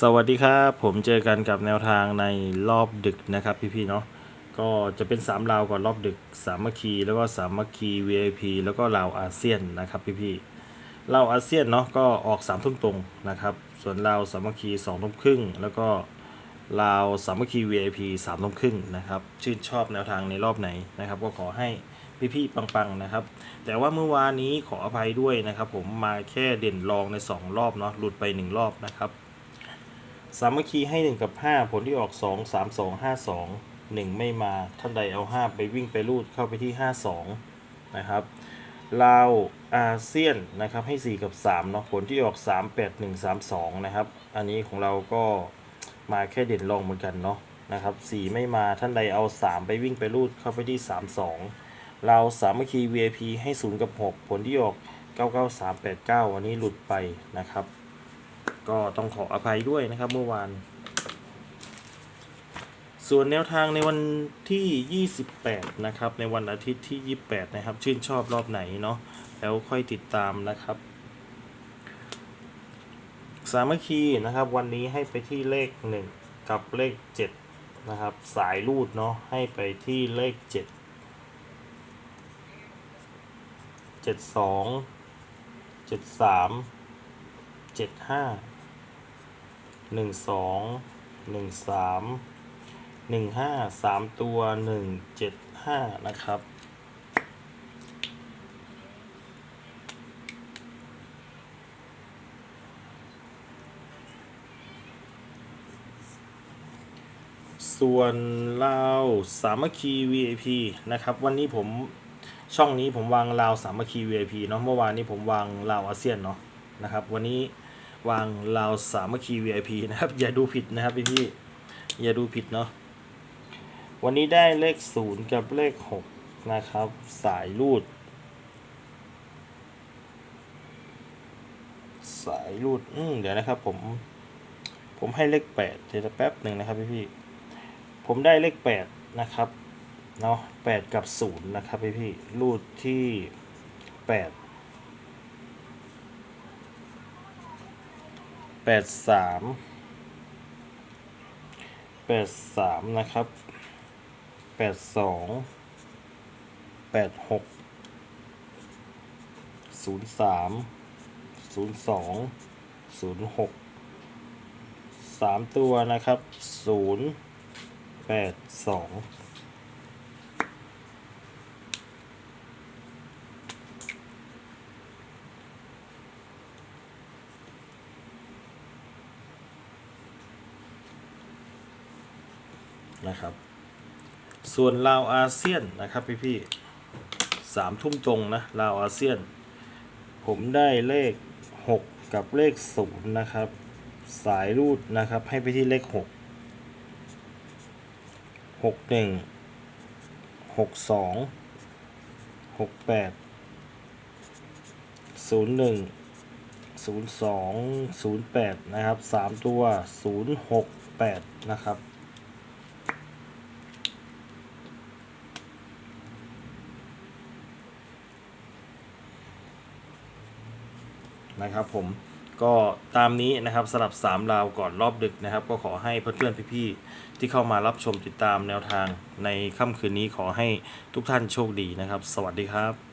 สวัสดีครับ ผมเจอกันกับแนวทางในรอบดึกนะครับพี่ๆเนาะก็จะเป็น3ราวก่อนรอบดึกสามัคคีแล้วก็สามัคคี VIP แล้วก็ราวอาเซียนนะครับพี่ๆราวอาเซียนเนาะก็ออก3ามทุ่มตรงนะครับ ส่วนราวสามัคคี2องทุ่มครึ่งแล้วก็ราวสามัคคี VIP 3ามทุ่มครึ่งนะครับชื่นชอบแนวทางในรอบไหนนะครับ ก็ขอให้พี่ๆปังๆนะครับ แต่ว่าเมื่อวานนี้ขออภัยด้วยนะครับ ผมมาแค่เด่นรองใน 2 รอบเนาะหลุดไป 1 รอบนะครับ สามัคคีให้1กับ5ผลที่ออก2 3 2 5 2 1ไม่มาท่านใดเอา5ไปวิ่งไปรูดเข้าไปที่52นะครับลาวอาเซียนนะครับให้ 4 กับ3เนาะผลที่ออก 3 8 1 3 2นะครับอันนี้ของเราก็มาแค่เด่นรองเหมือนกันเนาะนะครับ4ไม่มาท่านใดเอา 3 ไปวิ่งไปรูดเข้าไปที่ 32 เราสามัคคี VIP ให้ 0 กับ 6 ผลที่ออก 99389 วันนี้หลุดไปนะครับ ก็ต้องขออภัยด้วยนะครับเมื่อวาน ส่วนแนวทางในวันที่ 28 นะครับ ในวันอาทิตย์ที่ 28 นะครับ ชื่นชอบรอบไหนเนาะแล้วค่อยติดตามนะครับ สามัคคีนะครับ วันนี้ให้ไปที่เลข 1 กับเลข 7 นะครับ สายรูดเนาะให้ไปที่เลข 7 72 73 เจ็ดห้าหนึ่งสองหนึ่งสามหนึ่งห้าสามตัวหนึ่งเจ็ดห้านะครับ ส่วนลาวสามัคคี VIP นะครับ วันนี้ผมช่องนี้ผมวางลาวสามัคคี VIP เนาะเมื่อวานนี้ผมวางลาวอาเซียนเนาะนะครับ วันนี้ วางลาวสามัคคีไอพีนะครับ อย่าดูผิดนะครับพี่พี่อย่าดูผิดเนาะวันนี้ได้เลข 0 กับเลข 6 นะครับ สายรูด สายรูด อืมเดี๋ยวนะครับผม ผมให้เลข 8เดี๋ยวแป๊บหนึ่งนะครับพี่พี่ผมได้เลข 8 นะครับเนาะ8กับ 0 นะครับพี่พี่รูดที่ 8 แปดสามแปดสามนะครับแปดสองแปดหกศูนย์สามศูนย์สองศูนย์หกสามตัวนะครับศูนย์แปดสอง นะครับ ส่วนลาวอาเซียนนะครับพี่พี่ๆสามทุ่มตรงนะลาวอาเซียน ผมได้เลข 6 กับเลข0นะครับ สายรูดนะครับให้ไปที่เลข 6 6 1 6 2 6 8 0 1 0 2 0 8 นะครับ 3 ตัว 0 6 8 นะครับ นะครับ ผมก็ตามนี้นะครับสำหรับ 3 ราวก่อนรอบดึกนะครับ ก็ขอให้เพื่อนๆพี่ๆที่เข้ามารับชมติดตามแนวทางในค่ำคืนนี้ขอให้ทุกท่านโชคดีนะครับ สวัสดีครับ